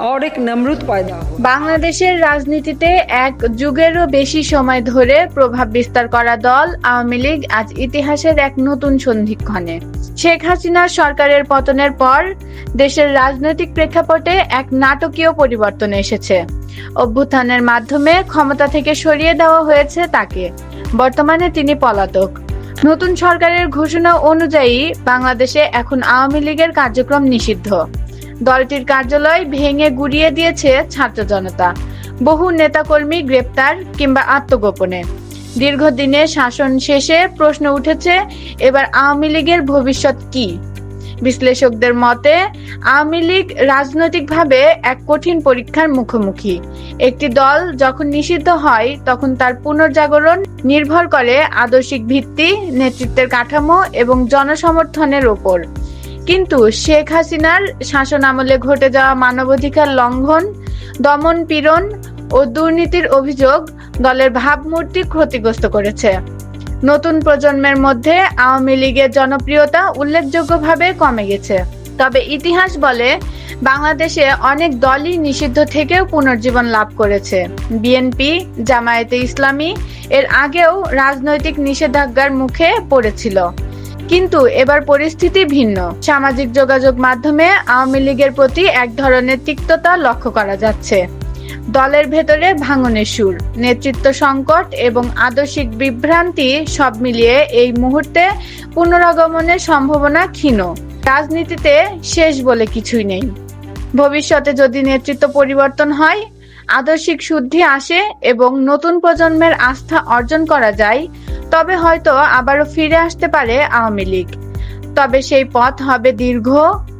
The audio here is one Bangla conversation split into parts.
और एक नमरूद पैदा हो বাংলাদেশের রাজনীতিতে এক যুগেরও বেশি সময় ধরে প্রভাব বিস্তার করা দল আওয়ামী লীগ আজ ইতিহাসের এক নতুন সন্ধিক্ষণে শেখ হাসিনার সরকারের পতনের পর দেশের রাজনৈতিক প্রেক্ষাপটে এক নাটকীয় পরিবর্তন এসেছে অভ্যুত্থানের মাধ্যমে ক্ষমতা থেকে সরিয়ে দেওয়া হয়েছে তাকে বর্তমানে তিনি পলাতক নতুন সরকারের ঘোষণা অনুযায়ী বাংলাদেশে এখন আওয়ামী লীগের কার্যক্রম নিষিদ্ধ দলটির কার্যালয় ভেঙে গুড়িয়ে দিয়েছে ছাত্র জনতা। বহু নেতাকর্মী গ্রেপ্তার কিংবা আত্মগোপনে। দীর্ঘদিনের শাসন শেষে প্রশ্ন উঠেছে, এবার আওয়ামী লীগের ভবিষ্যৎ কি? বিশ্লেষকদের মতে, আওয়ামী লীগ রাজনৈতিকভাবে এক কঠিন পরীক্ষার মুখোমুখি। একটি দল যখন নিষিদ্ধ হয়, তখন তার পুনর্জাগরণ নির্ভর করে আদর্শিক ভিত্তি, নেতৃত্বের কাঠামো এবং জনসমর্থনের ওপর। কিন্তু শেখ হাসিনার শাসন আমলে ঘটে যাওয়া মানবাধিকার লঙ্ঘন, দমন পীড়ন ও দুর্নীতির অভিযোগ দলের ভাবমূর্তি ক্ষতিগ্রস্ত করেছে। নতুন প্রজন্মের মধ্যে আওয়ামী লীগের জনপ্রিয়তা উল্লেখযোগ্যভাবে কমে গেছে। তবে ইতিহাস বলে, বাংলাদেশে অনেক দলই নিষিদ্ধ থেকেও পুনর্জীবন লাভ করেছে। বিএনপি, জামায়াতে ইসলামী এর আগেও রাজনৈতিক নিষেধাজ্ঞার মুখে পড়েছিল। কিন্তু এবার পরিস্থিতি ভিন্ন। সামাজিক যোগাযোগ মাধ্যমে আওয়ামী লীগের প্রতি এক ধরনের তিক্ততা লক্ষ্য করা যাচ্ছে। দলের ভেতরে ভাঙনের সুর, নেতৃত্ব সংকট এবং আদর্শিক বিভ্রান্তি সব মিলিয়ে এই মুহূর্তে পুনরাগমনের সম্ভাবনা ক্ষীণ। রাজনীতিতে শেষ বলে কিছুই নেই। ভবিষ্যতে যদি নেতৃত্ব পরিবর্তন হয়, আদর্শিক শুদ্ধি আসে এবং নতুন প্রজন্মের আস্থা অর্জন করা যায় তবে হয়তো আবারও ফিরে আসতে পারে আওয়ামী লীগ। তবে সেই পথ হবে দীর্ঘ,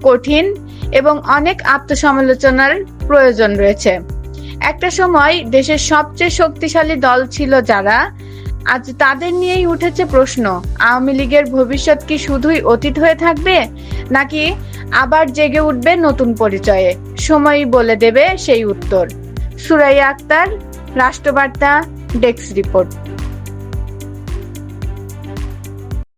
কঠিন এবং অনেক আত্মসমালোচনার প্রয়োজন রয়েছে। একটা সময় দেশের সবচেয়ে শক্তিশালী দল ছিল যারা। আজ তাদের নিয়েই উঠেছে প্রশ্ন, আওয়ামী লীগের ভবিষ্যৎ কি শুধুই অতীত হয়ে থাকবে, নাকি আবার জেগে উঠবে নতুন পরিচয়ে? সময়ই বলে দেবে সেই উত্তর। Suraiya Akter, Rashtrabarta, desk report.